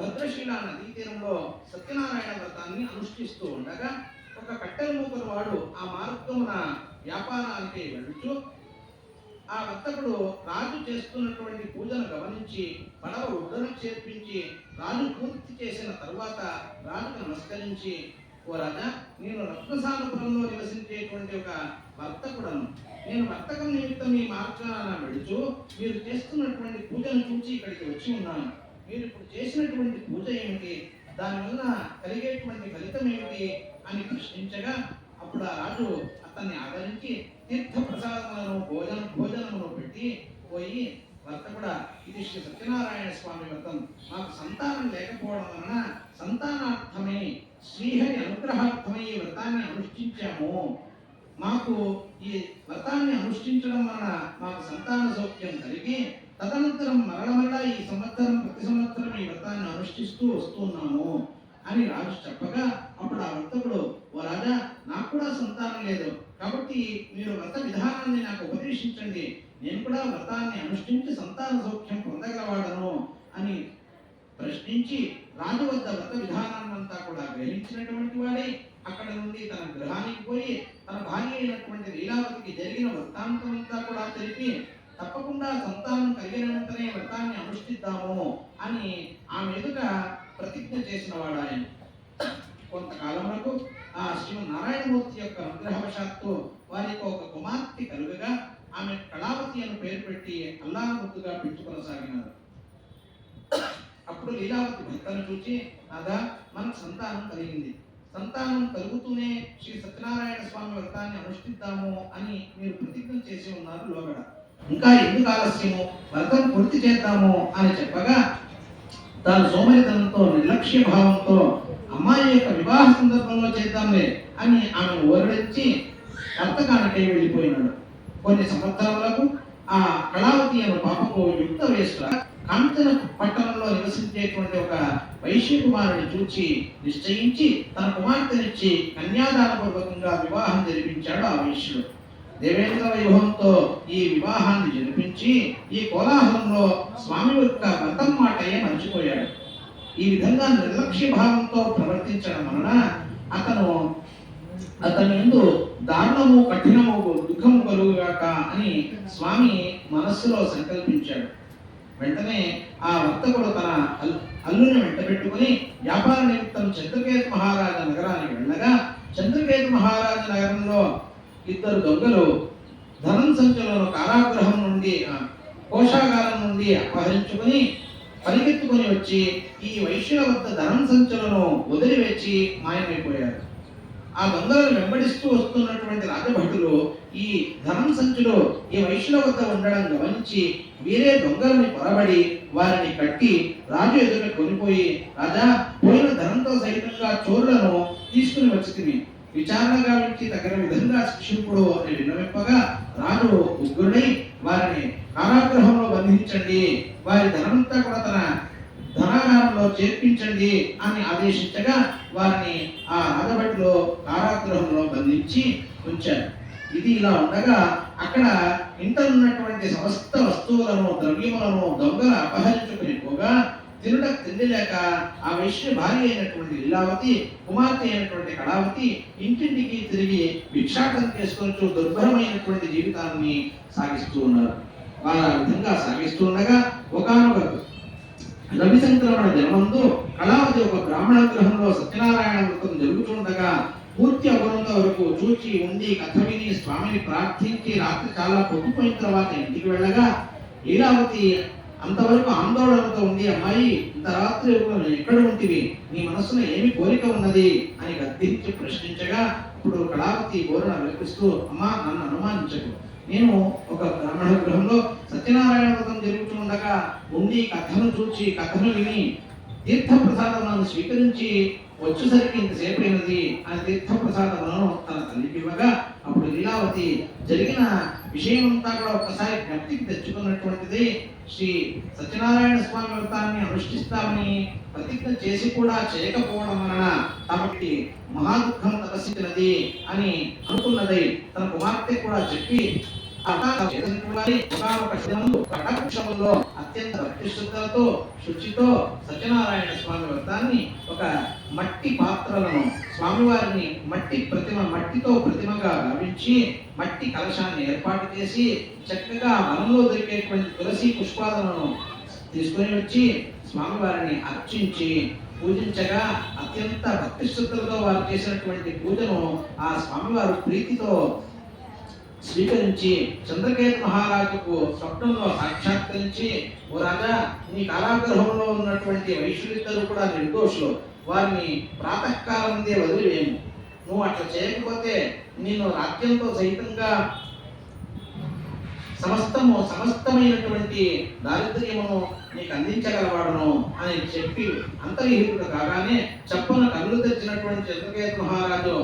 భద్రశీల నదీ తీరంలో సత్యనారాయణ వ్రతాన్ని అనుష్ఠిస్తూ ఉండగా ఒక కట్టెల మూకరు వాడు ఆ మార్గమున వ్యాపారానికి వెళుతూ ఆ వర్తకుడు రాజు చేస్తున్నటువంటి పూజను గమనించి పడవ ఉద్దరం చేర్పించి రాజు పూర్తి చేసిన తర్వాత రాజుకు నమస్కరించి ఓ రాజా నేను రత్నసానపురంలో నివసించేటువంటి ఒక వర్తకుడను. నేను వర్తకం నిమిత్తం ఈ మార్గాన వెళుతూ మీరు చేస్తున్నటువంటి పూజను చూసి ఇక్కడికి వచ్చి ఉన్నాను. మీరు ఇప్పుడు చేసినటువంటి పూజ ఏమిటి? దానివల్ల కలిగేటువంటి ఫలితం ఏమిటి అని ప్రశ్నించగా అప్పుడు ఆ రాజు అతన్ని ఆదరించి తీర్థ ప్రసాదములను భోజన భోజనమును పెట్టి పోయి వర్తకుడా ఇది శ్రీ సత్యనారాయణ స్వామి వ్రతం. మాకు సంతానం లేకపోవడం వలన సంతానార్థమై శ్రీహరి అనుగ్రహార్థమై ఈ వ్రతాన్ని అనుష్ఠించాము. మాకు ఈ వ్రతాన్ని అనుష్ఠించడం వలన మాకు సంతాన సౌఖ్యం కలిగి తదనంతరం మరల మరల ఈ సంవత్సరం ప్రతి సంవత్సరం ఈ వ్రతాన్ని అనుష్ఠిస్తూ వస్తున్నాము అని రాజు చెప్పగా అప్పుడు ఆ వర్తకుడు ఓ రాజా నాకు కూడా సంతానం లేదు. కాబట్టి మీరు వ్రత విధానాన్ని నాకు ఉపదేశించండి. నేను కూడా వ్రతాన్ని అనుష్ఠించి సంతాన సౌఖ్యం పొందగలవాడను అని ప్రశ్నించి రాజు వద్ద వ్రత విధానాన్నంతా కూడా గ్రహించినటువంటి వాడే అక్కడ నుండి తన గృహానికి పోయి తన భార్య అయినటువంటి లీలావతికి జరిగిన వృత్తాంతం అంతా కూడా తెలిపి తప్పకుండా సంతానం కలిగిన వెంటనే వ్రతాన్ని అనుష్ఠిద్దాము అని ఆమె ఎదుట ప్రతిజ్ఞ చేసిన వాడు ఆయన. కొంతకాలమునకు ఆ శ్రీమన్ నారాయణమూర్తి యొక్క అనుగ్రహవశాత్తు వారికి ఒక కుమార్తె కలుగగా ఆమె కళావతి అని పేరు పెట్టి అల్లాముద్దుగా పెట్టుకొనసాగినారు అప్పుడు లీలావతి భర్తను చూచి నాదా మనకు సంతానం కలిగింది. సంతానం కలుగుతూనే శ్రీ సత్యనారాయణ స్వామి వ్రతాన్ని అనుష్ఠిద్దాము అని మీరు ప్రతిజ్ఞ చేసి ఉన్నారు లోగడ. ఇంకా ఎందుకు ఆలస్యము? వ్రతం పూర్తి చేద్దాము అని చెప్పగా తాను సోమరితనంతో నిర్లక్ష్య భావంతో అమ్మాయి యొక్క వివాహ సందర్భంలో చేద్దాంలే అని ఆమె ఓరడించి వర్తకానికై వెళ్ళిపోయినాడు. కొన్ని సంవత్సరాలకు ఆ కళావతి అనే పాపకు యుక్త వేసుక కాంచన పట్టణంలో నివసించేటువంటి ఒక వైశ్య కుమారుని చూచి నిశ్చయించి తన కుమార్తెనిచ్చి కన్యాదాన పూర్వకంగా వివాహం జరిపించాడు ఆ వైశ్యుడు. దేవేంద్ర వ్యూహంతో ఈ వివాహాన్ని జరిపించి ఈ కోలాహలంలో స్వామి యొక్క వ్రతం మాటయే మర్చిపోయాడు. ఈ విధంగా నిర్లక్ష్య భావంతో ప్రవర్తించడం వలన అతను అతని ముందు దారుణము కఠినము దుఃఖము కలుగుగాక అని స్వామి మనస్సులో సంకల్పించాడు. వెంటనే ఆ వర్తకుడు తన అల్- అల్లుని వెంట పెట్టుకుని వ్యాపార నిమిత్తం చంద్రకేతు మహారాజ నగరానికి వెళ్ళగా చంద్రకేతు మహారాజ నగరంలో ఇద్దరు దొంగలు ధనం సంచులను కారాగ్రహం నుండి కోశాగారం నుండి అపహరించుకుని పరిగెత్తుకుని వచ్చి ఈ వైశ్యుల వద్ద ధనం సంచులను వదిలివేచి మాయమైపోయారు. ఆ దొంగలను వెంబడిస్తూ వస్తున్నటువంటి రాజభటులు ఈ ధనం సంచులు ఈ వైశ్యుల వద్ద ఉండడం గమనించి వీరే దొంగలని పొరబడి వారిని కట్టి రాజు ఎదుట కొనిపోయి రాజా పోయిన ధనంతో సహితంగా చోరులను తీసుకుని వచ్చి విచారణ గావించి తగిన విధంగా శిక్షింపుడు అని విన్నవింపగా రాజు ఉగ్రుడై వారిని కారాగృహంలో బంధించండి. వారి ధనమంతా కూడా తన ధనాగారంలో చేర్పించండి అని ఆదేశించగా వారిని ఆ రాజభట్లో కారాగృహంలో బంధించి ఉంచారు. ఇది ఇలా ఉండగా అక్కడ ఇంట ఉన్నటువంటి సమస్త వస్తువులను ద్రవ్యములను దొంగలు అపహరించుకుని పోగా తినుటకు తిండి లేక ఆ వైశ్య భార్య అయినటువంటి లీలావతి కుమార్తె అయినటువంటి కళావతి ఇంటింటికి తిరిగి భిక్షాటం చేసుకొచ్చు దుర్భరమైనటువంటి జీవితాన్ని సాగిస్తూ ఉన్నారు. వాళ్ళ విధంగా సాగిస్తూ ఉండగా ఒకనొక రవి సంక్రమణ జన్మందు కళావతి ఒక బ్రాహ్మణ గ్రహంలో సత్యనారాయణ వ్రతం జరుగుతుండగా పూర్తి అవ్వనంత వరకు చూచి ఉండి కథ విని స్వామిని ప్రార్థించి రాత్రి చాలా పొద్దుపోయిన తర్వాత ఇంటికి వెళ్ళగా లీలావతి అంతవరకు ఆందోళనతో ఉంది అమ్మాయి. ఇంత రాత్రి ఎక్కడ ఉంటివి? నీ మనసులో ఏమి కోరిక ఉన్నది? అని గద్దించి ప్రశ్నించగా ఇప్పుడు కళావతి బోరణ వినిపిస్తూ అమ్మా నన్ను అనుమానించకు. నేను ఒక బ్రాహ్మణ గృహంలో సత్యనారాయణ వ్రతం జరుగుతుండగా ఉండి కథను చూచి కథను విని తీర్థ నన్ను స్వీకరించి వచ్చేసరికి ఇంతసేపైనది అని ఆ తీర్థ తన తల్లికి ఇవ్వగా అప్పుడు లీలావతి జరిగిన విషయం అంతా కూడా ఒక్కసారి జ్ఞప్తికి తెచ్చుకున్నటువంటిది శ్రీ సత్యనారాయణ స్వామి వ్రతాన్ని అనుష్ఠిస్తామని ప్రతిజ్ఞ చేసి కూడా చేయకపోవడం వలన తమకి మహా దుఃఖం తలసినది అని అనుకున్నది తన కుమార్తె కూడా చెప్పి ఆ కటాక్షములో అత్యంత భక్తిశుద్ధులతో శుచితో సత్యనారాయణ స్వామి వ్రతాన్ని ఒక మట్టి పాత్రలను స్వామివారిని మట్టి ప్రతిమ మట్టితో ప్రతిమగా భావించి మట్టి కలశాన్ని ఏర్పాటు చేసి చక్కగా వనంలో దొరికేటువంటి తులసి పుష్పాలను తీసుకొని వచ్చి స్వామివారిని అర్చించి పూజించగా అత్యంత భక్తి శ్రద్ధలతో వారు చేసినటువంటి పూజను ఆ స్వామివారు ప్రీతితో స్వీకరించి చంద్రకేతు మహారాజుకు స్వప్నంలో సాక్షాత్కరించి ఓ రాజా నీ కారాగృహంలో ఉన్నటువంటి వైశ్యులిద్దరూ కూడా నిర్దోషులు. వారిని ప్రాతకాలందే వదిలివేము నువ్వు అట్లా చేయకపోతే నేను రాజ్యంతో సహితంగా సమస్తము సమస్తమైనటువంటి దారిద్ర్యమును నీకు అందించగలవాడును అని చెప్పి అంతర్హితుడు కాగానే చప్పున కళ్ళు తెచ్చినటువంటి చంద్రకేతు మహారాజు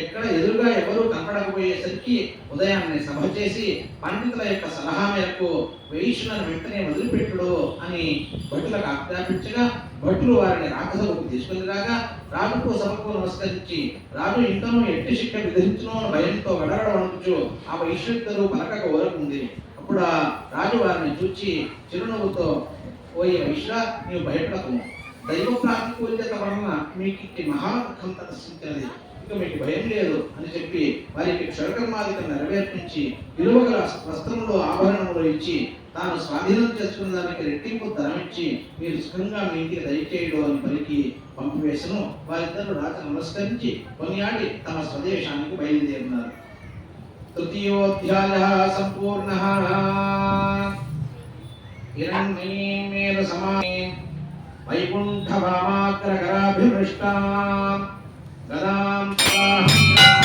ఎక్కడ ఎదురుగా ఎవరు కనపడకపోయేసరికి ఉదయాన్నే సభ చేసి పండితుల యొక్క సలహా మేరకు వైష్ణులను వెంటనే వదిలిపెట్టుడు అని భటులకు ఆజ్ఞాపించగా భటులు వారిని రాకసభకు తీసుకుని రాగా రాజుకు సభకు నమస్కరించి రాజు ఇంతను ఎట్టి శిక్ష విధించును భయంతో గడగడ ఆ వైశ్యుద్దరు పలకక ఓరకుంది. అప్పుడు ఆ రాజు వారిని చూచి చిరునవ్వుతో పోయే వైశ్య నీవు భయపడకు. దైవ ప్రాతికూల్యత వలన మీకు ఇట్టి మహాదుఖం తటస్థించినది ఇక మీకు భయం లేదు అని చెప్పి వారికి క్షరకర్మాధికం నెరవేర్పించి విలువగల వస్త్రములు ఆభరణములు ఇచ్చి తాను స్వాధీనం చేసుకున్న దానికి రెట్టింపు ధనం ఇచ్చి మీరు సుఖంగా మీ ఇంటికి దయచేయడం అని పలికి పంపివేశను వారిద్దరు రాజు నమస్కరించి కొనియాడి తమ స్వదేశానికి బయలుదేరినారు. తృతీయోధ్యాయ సంపూర్ణ. హిరణ్మేర సమానే. వైకుంఠ వామాగ్రకరాభిమృష్టాం तदा